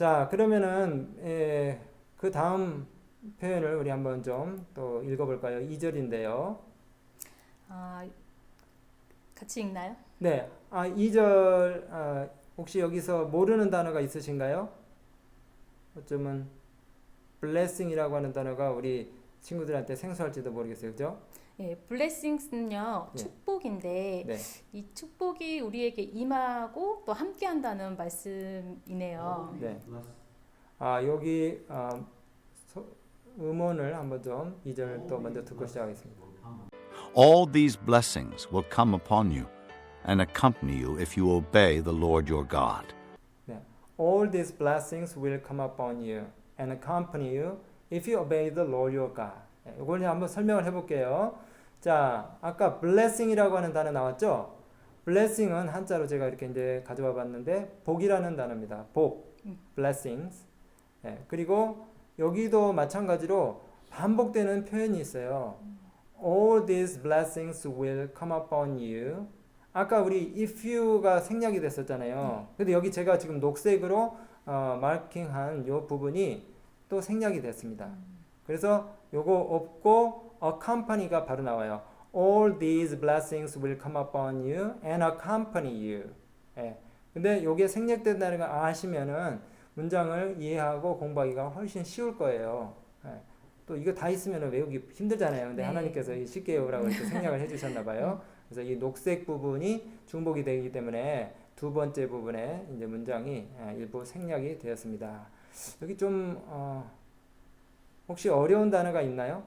자, 그러면은 에, 그 다음 표현을 우리 한번 좀 또 읽어볼까요? 2절인데요. 아, 같이 읽나요? 네, 아, 2절 아, 혹시 여기서 모르는 단어가 있으신가요? 어쩌면 blessing이라고 하는 단어가 우리 친구들한테 생소할지도 모르겠어요, 그죠? 예, blessings는요 네. 축복인데 네. 이 축복이 우리에게 임하고 또 함께한다는 말씀이네요. 네. 아 여기 아, 서, 음원을 한번 좀 2절 또 먼저 듣고 시작하겠습니다. All these blessings will come upon you and accompany you if you obey the Lord your God. 네. All these blessings will come upon you and accompany you if you obey the Lord your God. 네, 이걸 한번 설명을 해볼게요. 자, 아까 blessing이라고 하는 단어 나왔죠? blessing은 한자로 제가 이렇게 이제 가져와 봤는데 복이라는 단어입니다. 복, blessings. 네, 그리고 여기도 마찬가지로 반복되는 표현이 있어요. All these blessings will come upon you. 아까 우리 if you가 생략이 됐었잖아요. 근데 여기 제가 지금 녹색으로 어, 마킹한 요 부분이 또 생략이 됐습니다. 그래서 요거 없고 accompany가 바로 나와요. All these blessings will come upon you and accompany you. 예. 근데 요게 생략된다는 걸 아시면은 문장을 이해하고 공부하기가 훨씬 쉬울 거예요. 예. 또 이거 다 있으면 외우기 힘들잖아요. 근데 네. 하나님께서 이 쉽게 외우라고 이렇게 생략을 해주셨나 봐요. 그래서 이 녹색 부분이 중복이 되기 때문에 두 번째 부분에 이제 문장이 예, 일부 생략이 되었습니다. 여기 좀 어, 혹시 어려운 단어가 있나요?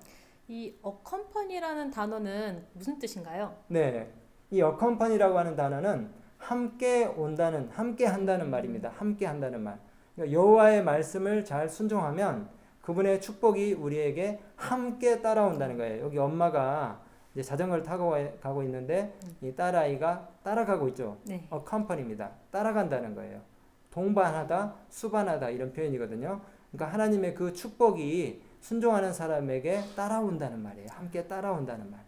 이 accompany라는 단어는 무슨 뜻인가요? 네, 이 accompany라고 하는 단어는 함께 온다는, 함께 한다는 말입니다. 함께 한다는 말. 그러니까 여호와의 말씀을 잘 순종하면 그분의 축복이 우리에게 함께 따라온다는 거예요. 여기 엄마가 이제 자전거를 타고 와- 가고 있는데 이 딸아이가 따라가고 있죠. 네. accompany입니다. 따라간다는 거예요. 동반하다, 수반하다 이런 표현이거든요. 그러니까 하나님의 그 축복이 순종하는 사람에게 따라온다는 말이에요. 함께 따라온다는 말.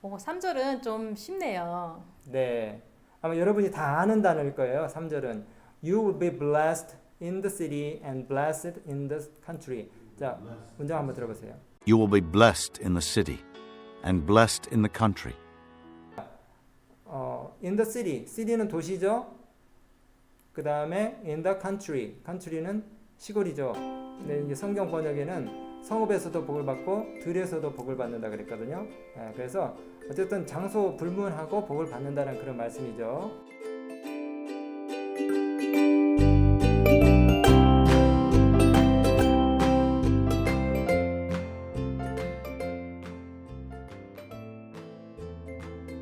오, 3절은 좀 쉽네요. 네. 아마 여러분이 다 아는 단어일 거예요. 3절은 You will be blessed in the city and blessed in the country. 자, 문장 한번 들어보세요. You will be blessed in the city and blessed in the country. 어, in the city. city는 도시죠. 그 다음에 in the country. country는 시골이죠. 근데 이제 성경 번역에는 성읍에서도 복을 받고 들에서도 복을 받는다 그랬거든요. 예, 그래서 어쨌든 장소 불문하고 복을 받는다는 그런 말씀이죠.